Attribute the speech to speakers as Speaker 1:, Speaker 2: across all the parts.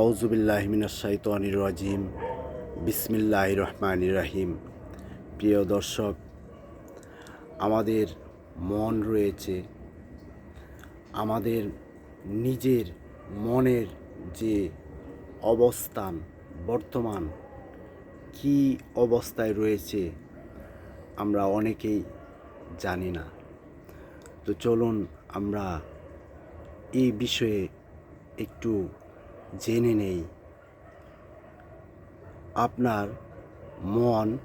Speaker 1: আউজুবিল্লাহমিনাশাইতানির রাজিম। বিসমিল্লাহ রহমান রাহিম। প্রিয় দর্শক, আমাদের মন রয়েছে, আমাদের নিজের মনের যে অবস্থান, বর্তমান, কি অবস্থায় রয়েছে, আমরা অনেকেই জানি না। তো চলুন আমরা এই বিষয়ে একটু জেনে নেই। আপনার মন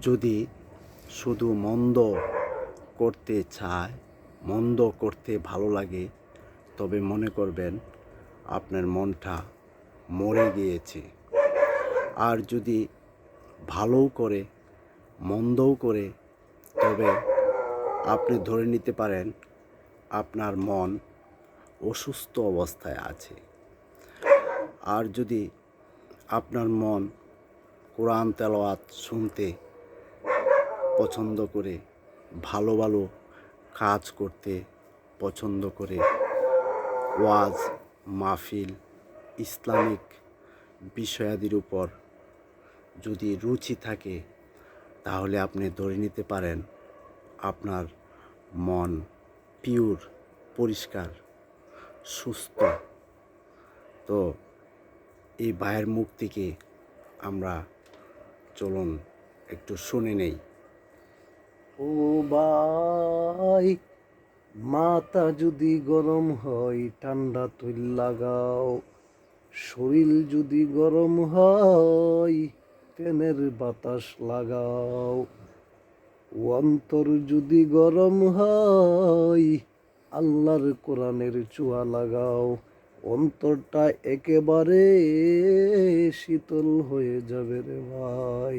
Speaker 1: যদি শুধু মন্দ করতে চায়, মন্দ করতে ভালো লাগে, তবে মনে করবেন আপনার মনটা মরে গিয়েছে। আর যদি ভালোও করে, মন্দও করে, তবে আপনি ধরে নিতে পারেন আপনার মন অসুস্থ অবস্থায় আছে। আর যদি আপনার মন কোরআন তেলাওয়াত শুনতে পছন্দ করে, ভালো ভালো কাজ করতে পছন্দ করে, ওয়াজ, মাহফিল, ইসলামিক বিষয়াদির উপর যদি রুচি থাকে, তাহলে আপনি ধরে নিতে পারেন আপনার মন পিওর পরিষ্কার, সুস্থ। তো এই ভাইয়ের মুখ থেকে আমরা চলুন একটু শুনে নেই।
Speaker 2: ও বাই মাথা যদি গরম হয়, ঠান্ডা তুল লাগাও। শরীর যদি গরম হয়, ফ্যানের বাতাস লাগাও। অন্তর যদি গরম হয়, আল্লাহর কোরআনের চুয়া লাগাও। অন্তরটা একেবারে শীতল হয়ে যাবে রে ভাই।